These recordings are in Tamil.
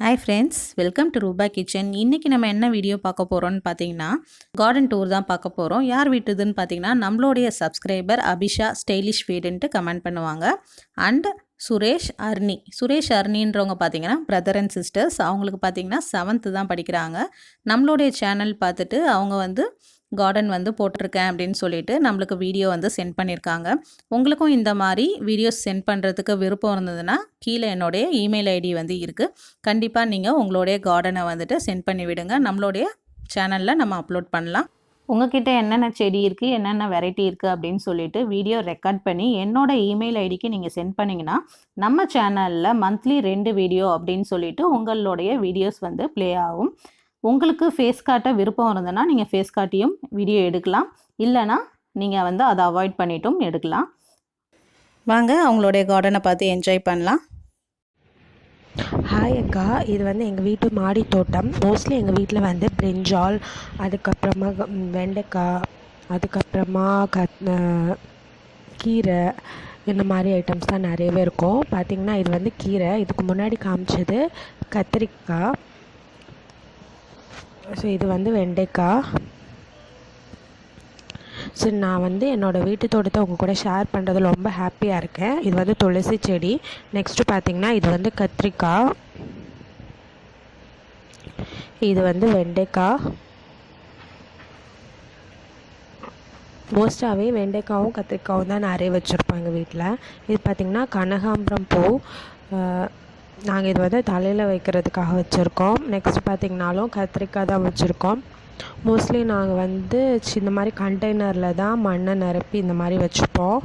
Hi friends welcome to Rupa kitchen இன்றைக்கி நம்ம என்ன வீடியோ பார்க்க போகிறோம்னு பார்த்தீங்கன்னா கார்டன் டூர் தான் பார்க்க போகிறோம் யார் வீட்டுதுன்னு பார்த்தீங்கன்னா நம்மளுடைய சப்ஸ்கிரைபர் அபிஷா ஸ்டைலிஷ் வீடுன்ட்டு கமெண்ட் பண்ணுவாங்க. அண்ட் சுரேஷ் அர்னி சுரேஷ் அர்னின்றவங்க பார்த்தீங்கன்னா பிரதர் அண்ட் சிஸ்டர்ஸ் அவங்களுக்கு பார்த்தீங்கன்னா செவன்த்து தான் படிக்கிறாங்க. நம்மளுடைய சேனல் பார்த்துட்டு அவங்க வந்து கார்டன் வந்து போட்டிருக்கேன் அப்படின்னு சொல்லிட்டு நம்மளுக்கு வீடியோ வந்து சென்ட் பண்ணியிருக்காங்க உங்களுக்கும் இந்த மாதிரி வீடியோஸ் சென்ட் பண்ணுறதுக்கு விருப்பம் இருந்ததுன்னா கீழே என்னுடைய இமெயில் ஐடி வந்து இருக்குது கண்டிப்பாக நீங்கள் உங்களுடைய கார்டனை வந்துட்டு சென்ட் பண்ணி விடுங்க. நம்மளுடைய சேனலில் நம்ம அப்லோட் பண்ணலாம். உங்ககிட்ட என்னென்ன செடி இருக்குது என்னென்ன வெரைட்டி இருக்குது அப்படின்னு சொல்லிட்டு வீடியோ ரெக்கார்ட் பண்ணி என்னோட இமெயில் ஐடிக்கு நீங்கள் சென்ட் பண்ணிங்கன்னா நம்ம சேனலில் மந்த்லி ரெண்டு வீடியோ அப்படின்னு சொல்லிட்டு உங்களுடைய வீடியோஸ் வந்து ப்ளே ஆகும். உங்களுக்கு ஃபேஸ் காட்ட விருப்பம் இருந்ததுன்னா நீங்கள் ஃபேஸ் காட்டியும் வீடியோ எடுக்கலாம். இல்லைனா நீங்கள் வந்து அதை அவாய்ட் பண்ணிட்டும் எடுக்கலாம். வாங்க அவங்களுடைய கார்டனை பார்த்து என்ஜாய் பண்ணலாம். ஹாய் அக்கா இது வந்து எங்கள் வீட்டு மாடி தோட்டம். மோஸ்ட்லி எங்கள் வீட்டில் வந்து பிரிஞ்சால் அதுக்கப்புறமா வெண்டைக்காய் அதுக்கப்புறமா கத் கீரை இந்த மாதிரி ஐட்டம்ஸ் தான் நிறையவே இருக்கும். பார்த்திங்கன்னா இது வந்து கீரை. இதுக்கு முன்னாடி காமிச்சது கத்திரிக்காய். ஸோ இது வந்து வெண்டைக்காய் ஸோ நான் வந்து என்னோடய வீட்டு தோட்டத்தை உங்கள் கூட ஷேர் பண்ணுறதுல ரொம்ப ஹாப்பியாக இருக்கேன். இது வந்து துளசி செடி. நெக்ஸ்ட்டு பார்த்தீங்கன்னா இது வந்து கத்திரிக்காய் இது வந்து வெண்டைக்காய் மோஸ்ட்டாகவே வெண்டைக்காவும் கத்திரிக்காவும் தான் நிறைய வச்சுருப்போம் எங்கள் வீட்டில் இது பார்த்திங்கன்னா கனகாம்பரம் பூ. நாங்கள் இது வந்து தலையில் வைக்கிறதுக்காக வச்சுருக்கோம். நெக்ஸ்ட் பார்த்திங்கனாலும் கத்திரிக்காய் தான் வச்சுருக்கோம். மோஸ்ட்லி நாங்கள் வந்து சி- இந்த மாதிரி கண்டெய்னரில் தான் மண்ணை நிரப்பி இந்த மாதிரி வச்சுப்போம்.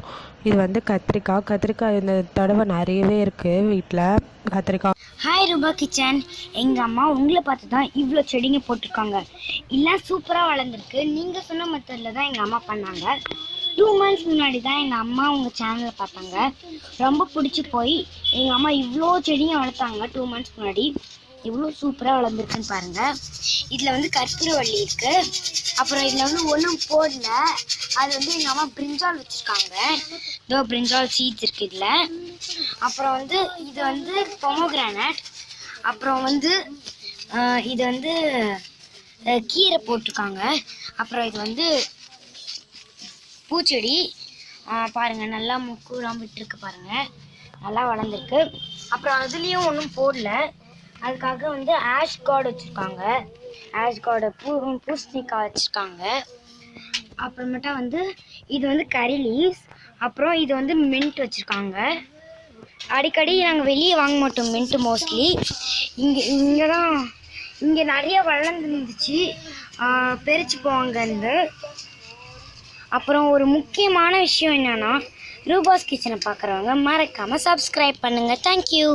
இது வந்து கத்திரிக்காய். கத்திரிக்காய் இந்த தடவை நிறையவே இருக்குது வீட்டில் கத்திரிக்காய். ஹாய் ரூபா கிச்சன் எங்கள் அம்மா உங்களை பார்த்து தான் இவ்வளோ செடிங்க போட்டிருக்காங்க. எல்லாம் சூப்பராக வளர்ந்துருக்கு. நீங்கள் சொன்ன மெத்தடில் தான் எங்கள் அம்மா பண்ணாங்க. டூ மந்த்ஸ் முன்னாடி தான் எங்கள் அம்மா உங்கள் சேனலை பார்த்தாங்க. ரொம்ப பிடிச்சி போய் எங்கள் அம்மா இவ்வளோ செடியும் வளர்த்தாங்க டூ மந்த்ஸ் முன்னாடி. இவ்வளோ சூப்பராக வளர்ந்துருக்குன்னு பாருங்கள் இதில் வந்து கற்பூரவள்ளி இருக்குது அப்புறம் இதில் வந்து ஒன்றும் போடல. அது வந்து எங்கள் அம்மா பிரிஞ்சால் வச்சுருக்காங்க. இதோ பிரிஞ்சால் சீட்ஸ் இருக்குது இதில். அப்புறம் வந்து இது வந்து பொமோகிரானட் அப்புறம் வந்து இது வந்து கீரை போட்டிருக்காங்க. அப்புறம் இது வந்து பூச்செடி பாருங்கள் நல்லா முக்கூலாம் விட்டுருக்கு பாருங்கள் நல்லா வளர்ந்துருக்கு. அப்புறம் அதுலேயும் ஒன்றும் போடல. அதுக்காக வந்து ஆஷ் கார்டு வச்சுருக்காங்க. ஆஷ் கார்டு பூ பூசணிக்காய் வச்சுருக்காங்க. அப்புறமேட்டா வந்து இது வந்து கறி லீவ்ஸ் அப்புறம் இது வந்து மின்ட் வச்சுருக்காங்க. அடிக்கடி நாங்கள் வெளியே வாங்க மாட்டோம் மின்ட்டு மோஸ்ட்லி இங்கே இங்கே தான் இங்கே நிறைய வளர்ந்துருந்துச்சு. பெருச்சு போவாங்க இருந்து அப்புறம் ஒரு முக்கியமான விஷயம் என்னென்னா ரூபாஸ் கிச்சனை பார்க்குறவங்க மறக்காமல் சப்ஸ்கிரைப் பண்ணுங்கள் தேங்க்யூ